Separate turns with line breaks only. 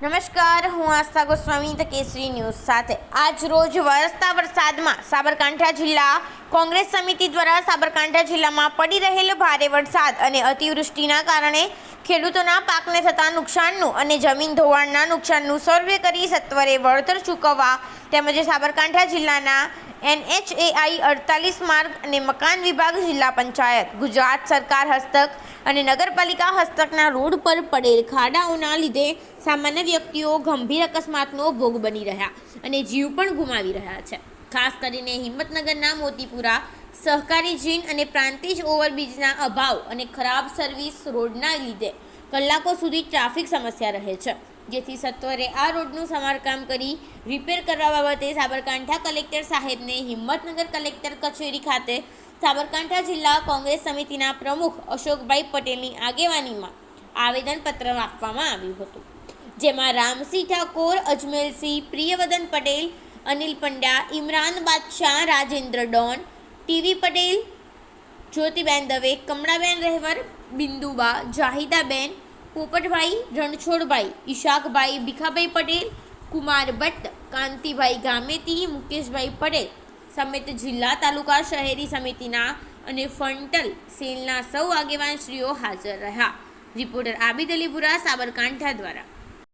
નમસ્કાર, હું આસ્થા Goswami, the Kesari news સાથે. આજ રોજ વરસતા વરસાદમાં સાબરકાંઠા જિલ્લા કોંગ્રેસ સમિતિ દ્વારા સાબરકાંઠા જિલ્લામાં પડી રહેલ ભારે વરસાદ અને અતિવૃષ્ટિના કારણે ખેડૂતોના પાકને થતા નુકસાનનું અને જમીન ધોવાણના નુકસાનનું સર્વે કરી સત્વરે વળતર ચૂકવવા તેમજ સાબરકાંઠા જિલ્લાના એનએચએઆઈ અડતાલીસ માર્ગ અને મકાન વિભાગ જિલ્લા પંચાયત, ગુજરાત સરકાર હસ્તક અને નગરપાલિકા હસ્તકના રોડ પર પડેલ ખાડાઓના લીધે સામાન્ય વ્યક્તિઓ ગંભીર અકસ્માતનો ભોગ બની રહ્યા અને જીવ પણ ગુમાવી રહ્યા છે. ખાસ કરીને હિંમતનગરના મોતીપુરા, સહકારી જીન અને પ્રાંતિજ ઓવરબ્રિજના અભાવ અને ખરાબ સર્વિસ રોડના લીધે કલાકો સુધી ટ્રાફિક સમસ્યા રહે છે. જેથી સત્વરે આ રોડનું સમારકામ કરી રિપેર કરવા બાબતે સાબરકાંઠા કલેક્ટર સાહેબને હિંમતનગર કલેક્ટર કચેરી ખાતે સાબરકાંઠા જિલ્લા કોંગ્રેસ સમિતિના પ્રમુખ અશોકભાઈ પટેલની આગેવાનીમાં આવેદનપત્ર આપવામાં આવ્યું હતું, જેમાં રામસિંહ ઠાકોર, અજમેરસિંહ પ્રિયવદન પટેલ, અનિલ પંડ્યા, ઇમરાન બાદશાહ, રાજેન્દ્ર ડોન, ટીવી પટેલ, જ્યોતિબેન દવે, કમળાબેન રહેવર, બિંદુબા, જાહિદાબેન પોપટભાઈ, રણછોડભાઈ, ઈશાકભાઈ, ભીખાભાઈ પટેલ, કુમાર ભટ્ટ, કાંતિભાઈ ગામેતી, મુકેશભાઈ પટેલ સમેત જિલ્લા તાલુકા શહેરી સમિતિના અને ફંટલ સેલના સૌ આગેવાનશ્રીઓ હાજર રહ્યા. રિપોર્ટર આબિદ અલીપુરા, સાબરકાંઠા દ્વારા.